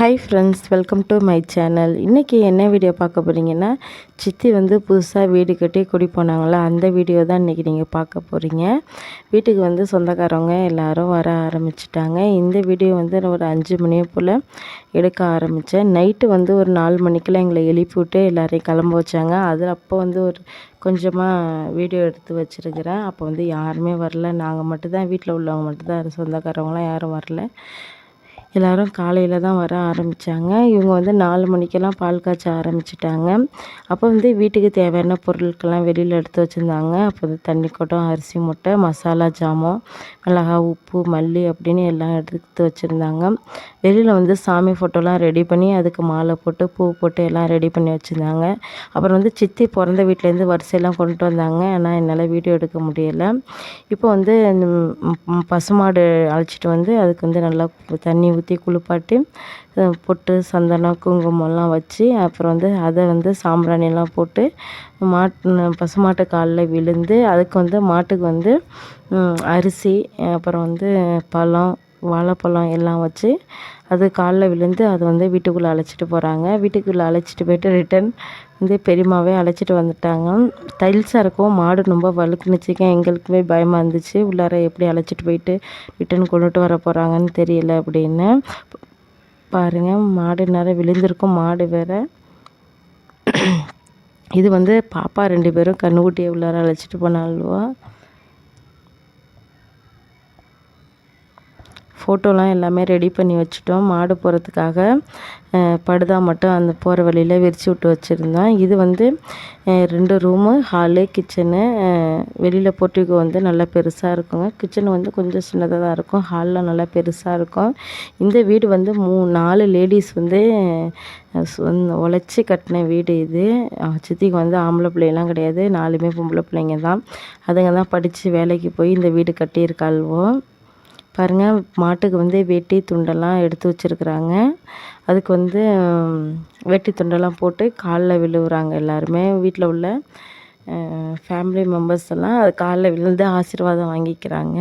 Hi friends welcome to my channel இன்றைக்கி என்ன video பார்க்க போகிறீங்கன்னா சித்தி வந்து புதுசாக வீடு கட்டி குடி போனாங்களா? அந்த வீடியோ தான் இன்றைக்கி நீங்கள் பார்க்க போகிறீங்க வீட்டுக்கு வந்து சொந்தக்காரவங்க எல்லோரும் வர ஆரம்பிச்சிட்டாங்க. இந்த வீடியோ வந்து ஒரு அஞ்சு மணியை போல் எடுக்க ஆரம்பித்தேன் நைட்டு வந்து ஒரு நாலு மணிக்கெல்லாம் எங்களை எழுப்பி விட்டு எல்லோரையும் கிளம்ப வச்சாங்க. அதில் அப்போ வந்து ஒரு கொஞ்சமாக வீடியோ எடுத்து வச்சுருக்கிறேன். அப்போ வந்து யாருமே வரல. நாங்கள் மட்டும்தான் வீட்டில் உள்ளவங்க மட்டும்தான் சொந்தக்காரவங்களாம் யாரும் வரல. எல்லோரும் காலையில் தான் வர ஆரம்பித்தாங்க இவங்க வந்து நாலு மணிக்கெல்லாம் பால் காய்ச்ச ஆரம்பிச்சிட்டாங்க. அப்போ வந்து வீட்டுக்கு தேவையான பொருட்கள்லாம் வெளியில் எடுத்து வச்சுருந்தாங்க. அப்போ வந்து தண்ணி குடம் அரிசி முட்டை மசாலா ஜாமான் மிளகா உப்பு மல்லி அப்படின்னு எல்லாம் எடுத்து வச்சுருந்தாங்க. வெளியில் வந்து சாமி ஃபோட்டோலாம் ரெடி பண்ணி அதுக்கு மாலை போட்டு பூ போட்டு எல்லாம் ரெடி பண்ணி வச்சுருந்தாங்க. அப்புறம் வந்து சித்தி பிறந்த வீட்டிலேருந்து வரிசையெல்லாம் கொண்டு வந்தாங்க. ஆனால் என்னால் வீடியோ எடுக்க முடியலை. இப்போ வந்து பசுமாடு அழைச்சிட்டு வந்து அதுக்கு வந்து நல்லா தண்ணி ஊற்றி குளிப்பாட்டி பொட்டு சந்தனம் குங்குமம்லாம் வச்சு அப்புறம் வந்து அதை வந்து சாம்பிராணியெல்லாம் போட்டு மாட்டு பசுமாட்டு காலில் விழுந்து அதுக்கு வந்து மாட்டுக்கு வந்து அரிசி அப்புறம் வந்து பழம் வாழைப்பழம் எல்லாம் வச்சு அது காலில் விழுந்து அதை வந்து வீட்டுக்குள்ளே அழைச்சிட்டு போகிறாங்க வீட்டுக்குள்ளே அழைச்சிட்டு போயிட்டு ரிட்டன் வந்து பெரியம்மாவே அழைச்சிட்டு வந்துட்டாங்க. டைல்ஸாக இருக்கும் மாடு ரொம்ப வலுக்குனுச்சிக்க எங்களுக்குமே பயமாக இருந்துச்சு. உள்ளார எப்படி அழைச்சிட்டு போயிட்டு ரிட்டன் கொண்டுட்டு வர போகிறாங்கன்னு தெரியல அப்படின்னு. பாருங்கள் மாடு நேரம் விழுந்திருக்கும். மாடு வேறு. இது வந்து பாப்பா ரெண்டு பேரும் கண்ணுக்குட்டியை உள்ளார அழைச்சிட்டு போனாலுவா ஃபோட்டோலாம் எல்லாமே ரெடி பண்ணி வச்சுட்டோம். மாடு போகிறதுக்காக படுதா மட்டும் அந்த போகிற வழியில் விரித்து விட்டு வச்சுருந்தோம். இது வந்து ரெண்டு ரூமு ஹாலு கிச்சனு வெளியில் போட்டிக்கு வந்து நல்லா பெருசாக இருக்குங்க. கிச்சன் வந்து கொஞ்சம் சின்னதாக தான் இருக்கும். ஹாலில் நல்லா பெருசாக இருக்கும். இந்த வீடு வந்து மூ நாலு லேடிஸ் வந்து உழைச்சி கட்டின வீடு இது. சித்திக்கு வந்து ஆம்பளை பிள்ளைலாம் கிடையாது. நாலுமே பொம்பளை பிள்ளைங்க தான். அதுங்க தான் படித்து வேலைக்கு போய் இந்த வீடு கட்டியிருக்காள்வோ. பாருங்கள் மாட்டுக்கு வந்து வேட்டி துண்டெல்லாம் எடுத்து வச்சுருக்குறாங்க. அதுக்கு வந்து வேட்டி துண்டெல்லாம் போட்டு காலில் விழுவுறாங்க எல்லாருமே. வீட்டில் உள்ள ஃபேமிலி மெம்பர்ஸ் எல்லாம் அது காலில் விழுந்து ஆசீர்வாதம் வாங்கிக்கிறாங்க.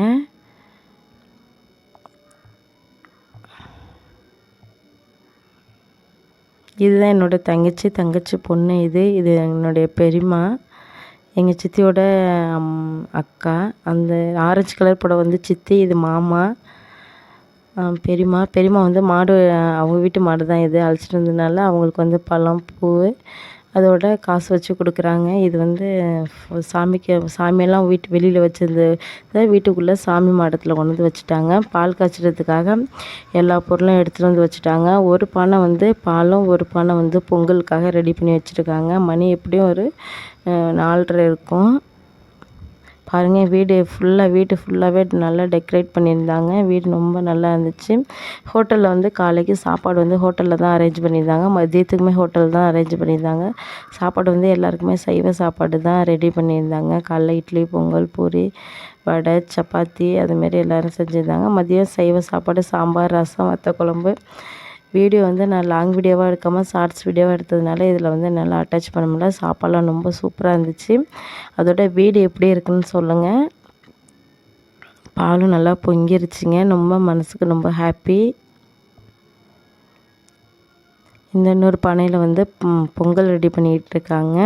இதுதான் என்னோடய தங்கச்சி தங்கச்சி பொண்ணு இது. இது என்னுடைய பெரியம்மா. எங்கள் சித்தியோட அக்கா. அந்த ஆரஞ்சு கலர் புடவை வந்து சித்தி இது மாமா. பெரியம்மா. பெரியம்மா வந்து மாடு அவங்க வீட்டு மாடு தான் இது. அழைச்சிட்டு வந்ததுனால அவங்களுக்கு வந்து பழம் பூ அதோட காசு வச்சு கொடுக்குறாங்க. இது வந்து சாமிக்கு சாமியெல்லாம் வீட்டு வெளியில் வச்சுருந்து வீட்டுக்குள்ளே சாமி மாடத்தில் கொண்டு வந்து வச்சுட்டாங்க. பால் காய்ச்சறதுக்காக எல்லா பொருளும் எடுத்துகிட்டு வந்து வச்சுட்டாங்க. ஒரு பானை வந்து பாலும் ஒரு பானை வந்து பொங்கலுக்காக ரெடி பண்ணி வச்சுருக்காங்க. மணி எப்படியும் ஒரு நாலரை இருக்கும். பாருங்கள் வீடு ஃபுல்லாக வீடு ஃபுல்லாகவே நல்லா டெக்கரேட் பண்ணியிருந்தாங்க. வீடு ரொம்ப நல்லா இருந்துச்சு. ஹோட்டலில் வந்து காலைக்கு சாப்பாடு வந்து ஹோட்டலில் தான் அரேஞ்ச் பண்ணியிருந்தாங்க. மதியத்துக்குமே ஹோட்டல் தான் அரேஞ்ச் பண்ணியிருந்தாங்க. சாப்பாடு வந்து எல்லாருக்குமே சைவ சாப்பாடு தான் ரெடி பண்ணியிருந்தாங்க. காலைல இட்லி பொங்கல் பூரி வடை சப்பாத்தி அதுமாரி எல்லோரும் செஞ்சுருந்தாங்க. மதியம் சைவ சாப்பாடு சாம்பார் ரசம் வத்த குழம்பு வீடியோ வந்து நான் லாங் வீடியோவாக எடுக்காமல் ஷார்ட்ஸ் வீடியோவாக எடுத்ததுனால இதில் வந்து நல்லா அட்டாச் பண்ண முடியல. சாப்பாடெலாம் ரொம்ப சூப்பராக இருந்துச்சு. அதோட வீடு எப்படி இருக்குன்னு சொல்லுங்கள் பாலும் நல்லா பொங்கிருச்சுங்க. ரொம்ப மனசுக்கு ரொம்ப ஹாப்பி இந்த இன்னொரு பானையில் வந்து பொங்கல் ரெடி பண்ணிகிட்டு இருக்காங்க.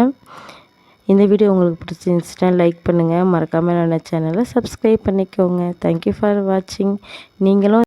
இந்த வீடியோ உங்களுக்கு பிடிச்சிருந்துச்சுன்னா லைக் பண்ணுங்கள் மறக்காமல் என்னோடய சேனலை சப்ஸ்கிரைப் பண்ணிக்கோங்க. தேங்க்யூ ஃபார் வாட்சிங் நீங்களும்